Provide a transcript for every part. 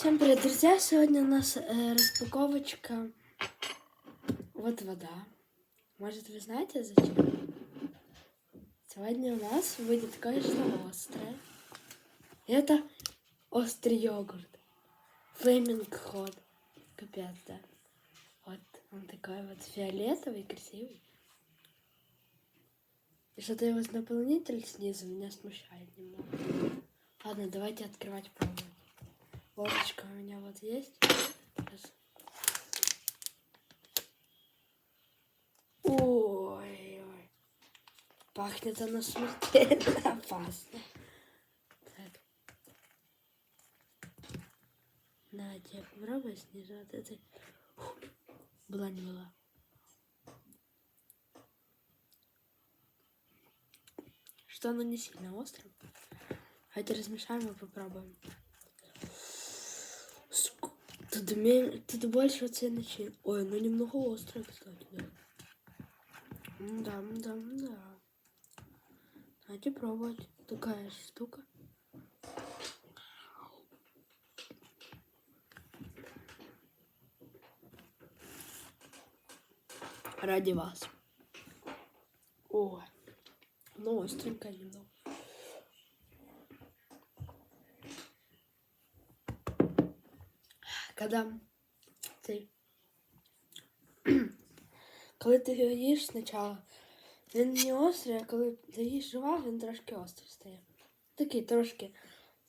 Всем привет, друзья! Сегодня у нас э, распаковочка. Вот вода. Может, вы знаете зачем? Сегодня у нас будет кое-что острое. Это острый йогурт. Флейминг ход. Капец, да. Вот он такой вот фиолетовый, красивый. И что-то его наполнитель снизу меня смущает немного. Ладно, давайте открывать пробовать. Ложечка у меня вот есть. Сейчас. Ой, ой. Пахнет оно смертельно опасно. Так. На, тебе попробуй снизу от этой. Была не была. Что оно не сильно острое. Давайте размешаем и попробуем. Тут, ме- тут больше оцей начин. Ой, ну немного острое, кстати, да. Да, да, да. Давайте пробовать. Такая штука. Ради вас. Ой, ну остренькая немного. Когда ти, коли ти його їш спочатку, він не острий, а коли ти їш жива, він трошки острий стає. Такий трошки,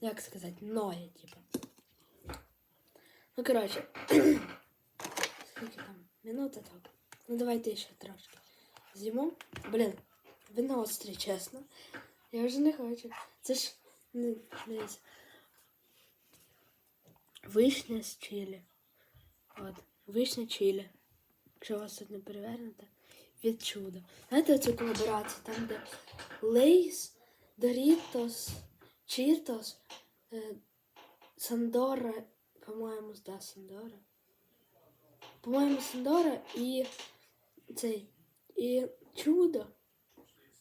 як сказати, ноє, типу. Ну, коротше, скільки там? Минута так. Ну давайте ще трошки. З'їмо. Блін, він острий, чесно. Я вже не хочу. Це ж не, не Вишня з чилі. От, вишня чилі. Якщо вас тут не перевернуто, від чуда. Знаєте цю колаборацію, там, де Лейс, Дорітос, Чітос, е, Сандора, по-моєму, да, Сандора. По-моєму, Сандора і цей, і чудо.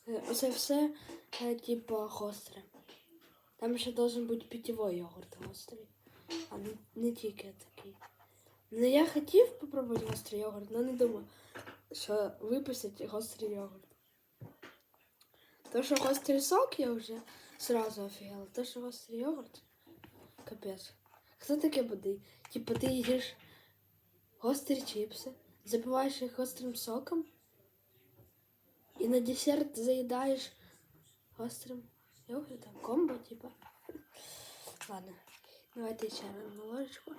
Е, Оце все, е, типу, гостре. Там ще должен бути питьовий йогурт гострий. А не, не тільки такий. Ну я хотів попробувати гострий йогурт, але не думав, що випустять гострий йогурт. То, що гострий сок, я вже сразу офігела. То, що гострий йогурт, капець. Хто таке буде? Типа ти їш гострі чіпси, запиваєш їх гострим соком і на десерт заїдаєш гострим йогуртом. Комбо, типа. Ладно. Давайте ще одну ложечку.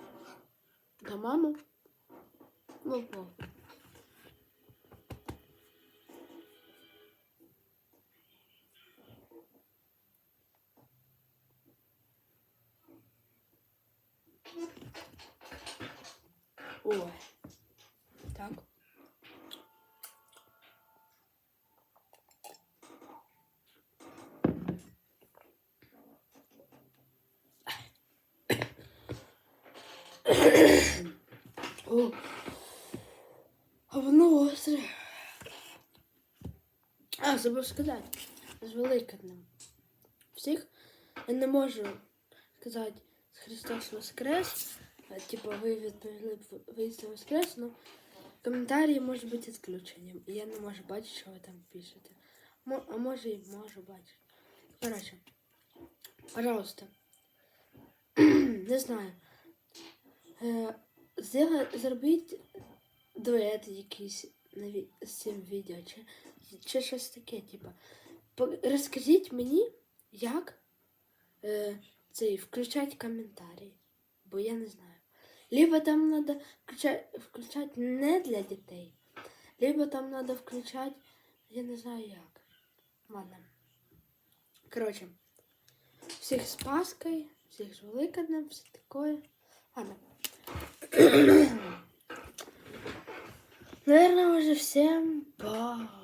Та маму. Ну. Ой. Так. О, а воно остре. А, забув сказати. З Великоднем. Всіх я не можу сказати Христос Воскрес. а, Типу, ви відповіли виїзд Воскрес, ну коментарі можуть бути відключенням. І я не можу бачити, що ви там пишете. Мо- а може і можу бачити. Коротше, пожалуйста. не знаю. Е, зробіть, дует якийсь на цим відео, чи, чи щось таке, типа. Розкажіть мені, як е, цей, включати коментарі, бо я не знаю. Либо там треба включати, включати не для дітей, либо там треба включати, я не знаю як. Ладно. Коротше, всіх з Паской, всіх з Великоднем, все такое. Ладно. Наверное, уже всем пока.